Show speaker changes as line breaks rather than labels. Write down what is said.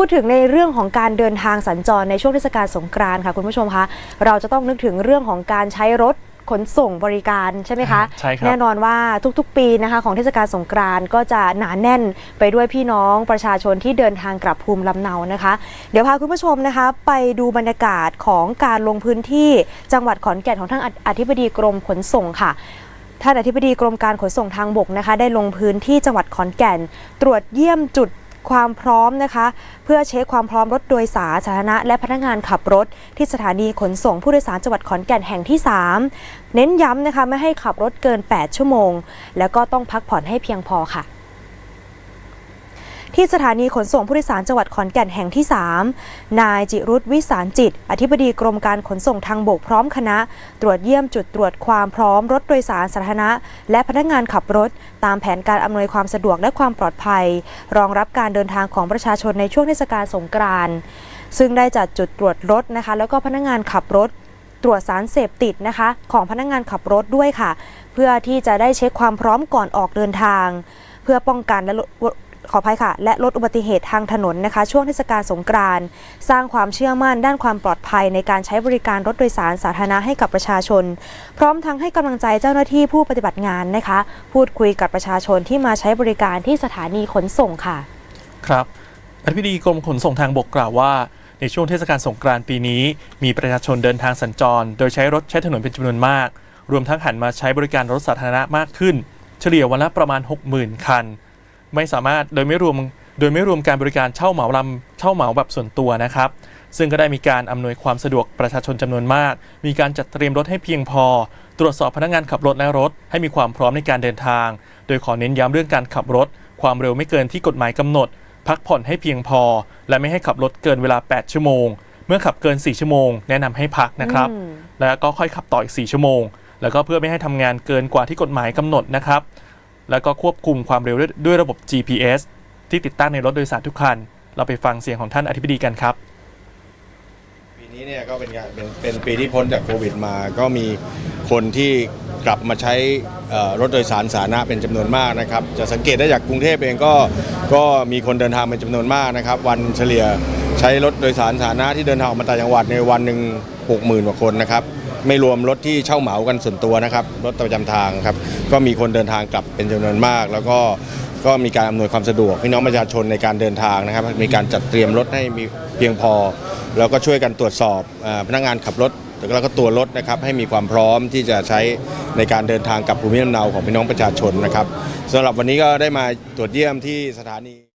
พูดถึงในเรื่องของการเดินทางสัญจรในช่วงเทศกาลสงกรานต์ค่ะคุณผู้ชมคะเราจะต้องนึกถึงเรื่องของการใช้รถขนส่งบริการใช่ไหมคะ
ใช่ครับ
แน่นอนว่าทุกๆ ปีนะคะของเทศกาลสงกรานต์ก็จะหนาแน่นไปด้วยพี่น้องประชาชนที่เดินทางกลับภูมิลำเนานะคะ เดี๋ยวพาคุณผู้ชมนะคะ ไปดูบรรยากาศของการลงพื้นที่จังหวัดขอนแก่นของท่านอธิบดีกรมขนส่งค่ะท่านอธิบดีกรมการขนส่งทางบกนะคะ ได้ลงพื้นที่จังหวัดขอนแก่น ตรวจเยี่ยมจุด ความพร้อมนะคะ เพื่อเช็คความพร้อมรถโดยสารสาธารณะและพนักงานขับรถ ที่สถานีขนส่งผู้โดยสารจังหวัดขอนแก่นแห่งที่ 3 เน้นย้ำนะคะไม่ให้ขับรถเกิน 8 ชั่วโมง แล้วก็ต้องพักผ่อนให้เพียงพอค่ะ ที่สถานีขนส่งผู้โดยสารจังหวัดขอนแก่นแห่งที่ 3 นายจิรุธวิสารจิต อธิบดีกรมการขนส่งทางบกพร้อมคณะ ตรวจเยี่ยมจุดตรวจความพร้อมรถโดยสารสาธารณะ และพนักงานขับรถ ตามแผนการอำนวยความสะดวกและความปลอดภัย รองรับการเดินทางของประชาชนในช่วงเทศกาลสงกรานต์ซึ่งได้จัดจุดตรวจรถนะคะ แล้วก็พนักงานขับรถตรวจสารเสพติดนะคะ ของพนักงานขับรถด้วยค่ะ เพื่อที่จะได้เช็คความพร้อมก่อนออกเดินทาง เพื่อป้องกันและ ขออภัยค่ะ และลดอุบัติเหตุทางถนนนะคะ ช่วงเทศกาลสงกรานต์สร้างความเชื่อมั่นด้านความปลอดภัยในการใช้บริการรถโดยสารสาธารณะให้กับประชาชน พร้อมทั้งให้กำลังใจเจ้าหน้าที่ผู้ปฏิบัติงานนะคะ พูดคุยกับประชาชนที่มาใช้บริการที่สถานีขนส่งค่ะ
ครับอธิบดีกรมขนส่งทางบกกล่าวว่าในช่วงเทศกาลสงกรานต์ปีนี้ มีประชาชนเดินทางสัญจร โดยใช้รถใช้ถนนเป็นจำนวนมาก รวมทั้งหันมาใช้บริการรถสาธารณะมากขึ้น เฉลี่ยวันละประมาณ 60,000 คัน ไม่สามารถโดยไม่รวมโดยไม่รวมการบริการเช่าเหมาลำเช่าเหมาแบบส่วนตัวนะครับ ซึ่งก็ได้มีการอำนวยความสะดวกประชาชนจำนวนมาก มีการจัดเตรียมรถให้เพียงพอ ตรวจสอบพนักงานขับรถและรถ ให้มีความพร้อมในการเดินทาง โดยขอเน้นย้ำเรื่องการขับรถ ความเร็วไม่เกินที่กฎหมายกำหนด พักผ่อนให้เพียงพอ และไม่ให้ขับรถเกินเวลา 8 ชั่วโมง เมื่อขับเกิน 4 ชั่วโมง แนะนำให้พักนะครับ
อืม
แล้วก็ค่อยขับต่ออีก 4 ชั่วโมง แล้วก็เพื่อไม่ให้ทำงานเกินกว่าที่กฎหมายกำหนดนะครับ แล้วก็ควบคุมความเร็วด้วยระบบ GPS ที่ติดตั้งในรถโดยสารทุกคัน เราไปฟังเสียงของท่านอธิบดีกันครับ
ปีนี้เนี่ยก็เป็นการเป็นเป็นปีที่พ้นจากโควิดมา ก็มีคนที่กลับมาใช้รถโดยสารสาธารณะเป็นจำนวนมากนะครับ จะสังเกตได้จากกรุงเทพเองก็ก็มีคนเดินทางเป็นจำนวนมากนะครับ วันเฉลี่ยใช้รถโดยสารสาธารณะที่เดินทางออกมาต่างจังหวัดในวันหนึ่ง60,000กว่าคนนะครับ ไม่รวมรถที่เช่าเหมากันส่วนตัวนะครับ รถประจำทางครับ ก็มีคนเดินทางกลับเป็นจำนวนมาก แล้วก็ก็มีการอำนวยความสะดวกพี่น้องประชาชนในการเดินทางนะครับ มีการจัดเตรียมรถให้มีเพียงพอ แล้วก็ช่วยกันตรวจสอบเออพนักงานขับรถแล้วก็ตัวรถนะครับให้มีความพร้อมที่จะใช้ในการเดินทางกลับภูมิลำเนาของพี่น้องประชาชนนะครับสำหรับวันนี้ก็ได้มาตรวจเยี่ยมที่สถานี